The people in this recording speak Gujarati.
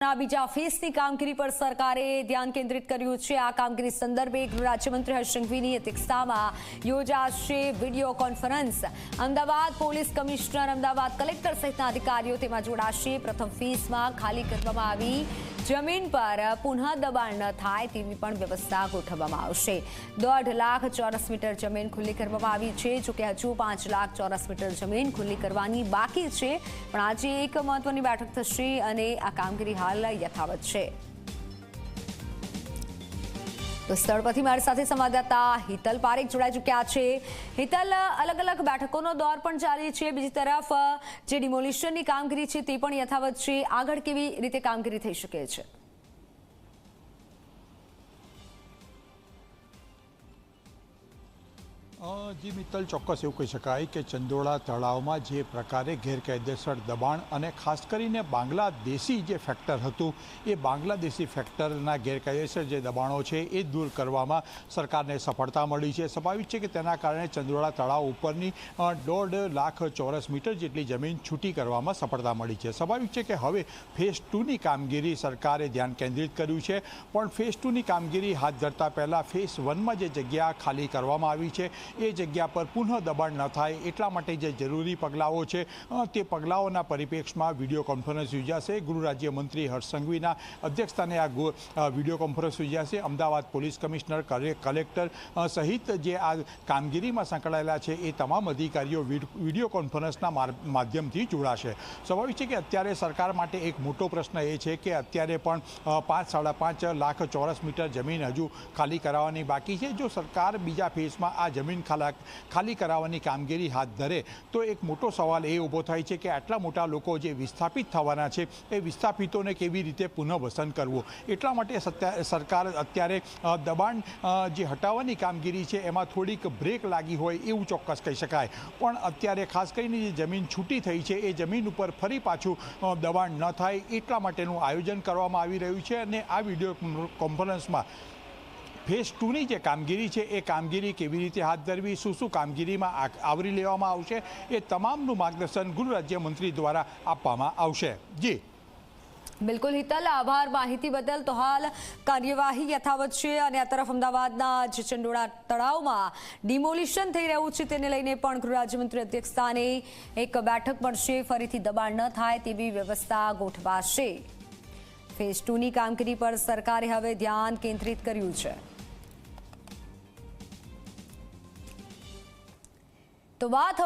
બીજા ફેઝની કામગીરી પર સરકારે ધ્યાન કેન્દ્રિત કર્યું છે. આ કામગીરી સંદર્ભે ગૃહ રાજ્યમંત્રી હર્ષ સંઘવીની અધ્યક્ષતામાં યોજાશે video conference. Ahmedabad police commissioner, Ahmedabad collector સહિતના અધિકારીઓ તેમાં જોડાશે. પ્રથમ ફેઝમાં ખાલી કરવામાં આવી જમીન પર પુનઃ દબાણ ન થાય તેવી પણ વ્યવસ્થા ગોઠવવામાં આવશે. દોઢ લાખ ચોરસ મીટર જમીન ખુલ્લી કરવામાં આવી છે જોકે હજુ પાંચ લાખ ચોરસ મીટર જમીન ખુલ્લી કરવાની બાકી છે. પણ આજે એક મહત્વની બેઠક થશે અને આ કામગીરી હાલ યથાવત છે. તો સ્થળ પરથી મારી સાથે સંવાદદાતા હિતલ પારેખ જોડાઈ ચૂક્યા છે. હિતલ, અલગ અલગ બેઠકોનો દોર પણ ચાલી છે. બીજી તરફ, જે ડિમોલિશનની કામગીરી છે તે પણ યથાવત છે. આગળ કેવી રીતે કામગીરી થઈ શકે છે? જી મિત્તલ, ચોક્કસ એવું કહી શકાય કે ચંદોળા તળાવમાં જે પ્રકારે ગેરકાયદેસર દબાણ અને ખાસ કરીને બાંગ્લાદેશી જે ફેક્ટર હતું, એ બાંગ્લાદેશી ફેક્ટરના ગેરકાયદેસર જે દબાણો છે એ દૂર કરવામાં સરકારને સફળતા મળી છે. સ્વાભાવિક છે કે તેના કારણે ચંદોળા તળાવ ઉપરની દોઢ લાખ ચોરસ મીટર જેટલી જમીન છૂટી કરવામાં સફળતા મળી છે. સ્વાભાવિક છે કે હવે ફેઝ ટુની કામગીરી સરકારે ધ્યાન કેન્દ્રિત કર્યું છે, પણ ફેઝ ટુની કામગીરી હાથ ધરતા પહેલાં ફેઝ વનમાં જે જગ્યા ખાલી કરવામાં આવી છે એ જગ્યા પર પુનઃ દબાણ ન થાય એટલા માટે જે જરૂરી પગલાઓ છે તે પગલાઓના પરિપ્રેક્ષમાં વીડિયો કોન્ફરન્સ યોજાશે. ગૃહ રાજ્યમંત્રી હર્ષ સંઘવીના અધ્યક્ષસ્થાને આ વીડિયો કોન્ફરન્સ યોજાશે. અમદાવાદ પોલીસ કમિશનર કલે- કલેક્ટર સહિત જે આ કામગીરીમાં સંકળાયેલા છે એ તમામ અધિકારીઓ વીડ- વીડિયો કોન્ફરન્સના માધ્યમથી જોડાશે. સ્વાભાવિક છે કે અત્યારે સરકાર માટે એક મોટો પ્રશ્ન એ છે કે અત્યારે પણ પાંચ, સાડા પાંચ લાખ ચોરસ મીટર જમીન હજુ ખાલી કરાવવાની બાકી છે. જો સરકાર બીજા ફેઝમાં આ જમીન ખાલા ખાલી કરાવવાની કામગીરી હાથ ધરે. તો એક મોટો સવાલ એ ઊભો થાય છે કે આટલા મોટા લોકો જે વિસ્થાપિત થવાના છે, એ વિસ્થાપિતોને કેવી રીતે પુનઃવસન કરવું? એટલા માટે સરકાર અત્યારે દબાણ જે હટાવવાની કામગીરી છે, એમાં થોડીક બ્રેક લાગી હોય એવું ચોક્કસ કહી શકાય. પણ અત્યારે ખાસ કરીને જે જમીન છૂટી થઈ છે, એ જમીન ઉપર ફરી પાછું દબાણ ન થાય એટલા માટેનું આયોજન કરવામાં આવી રહ્યું છે અને આ વીડિયો કોન્ફરન્સમાં ફેઝ ટુની જે કામગીરી છે, એ કામગીરી કેવી રીતે હાથ ધરવી, શું શું કામગીરીમાં આવરી લેવામાં આવશે, એ તમામનું માર્ગદર્શન ગૃહ રાજ્યમંત્રી દ્વારા આપવામાં આવશે. જી. બિલકુલ, હિતલ, આભાર. માહિતી બદલ તો હાલ કાર્યવાહી યથાવત છે અને આ તરફ અમદાવાદના જે ચંડોળા તળાવમાં ડિમોલિશન થઈ રહ્યું છે. તેને લઈને પણ ગૃહ રાજ્યમંત્રી અધ્યક્ષસ્થાને એક બેઠક મળશે. ફરીથી દબાણ ન થાય તેવી વ્યવસ્થા ગોઠવાશે. ફેઝ ટુની કામગીરી પર સરકારે હવે ધ્યાન કેન્દ્રિત કર્યું છે. તો વાત